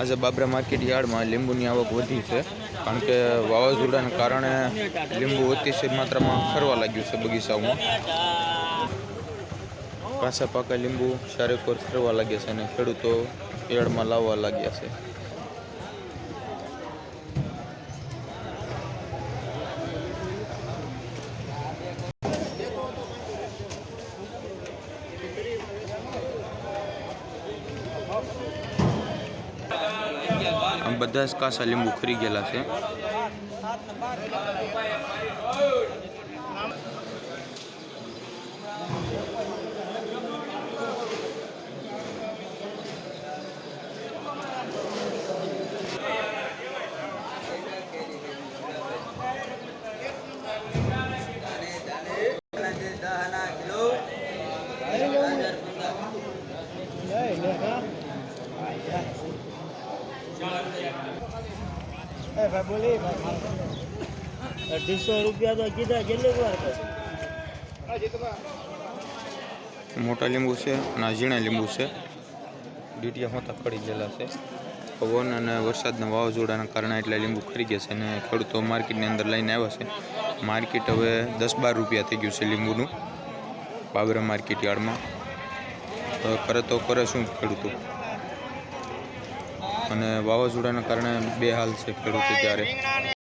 આજે બાબરા માર્કેટ યાર્ડમાં લીંબુની આવક વધી છે. કારણ કે વાવાઝોડાને કારણે લીંબુ અતિશય માત્રામાં ફરવા લાગ્યું છે બગીચાઓમાં. કાચા પાકા લીંબુ ચારેકોર ફરવા લાગ્યા છે અને ખેડૂતો યાર્ડમાં લાવવા લાગ્યા છે. બધા જ કાચા લીંબુ ખરી ગયેલા છે. મોટા લીંબુ છે અને ઝીણા લીંબુ છે. ડીટીયા હોતા ખડી ગયેલા છે. પવન અને વરસાદના વાવાઝોડાના કારણે એટલા લીંબુ ખરી ગયા છે અને ખેડૂતો માર્કેટની અંદર લઈને આવ્યા છે. માર્કેટ હવે દસ બાર રૂપિયા થઈ ગયું છે લીંબુનું, બાબરા માર્કેટ યાર્ડમાં. હવે કરે તો કરે શું ખેડૂતો? અને વાવાઝોડાના કારણે બે હાલ છે ખેડૂતો ત્યારે.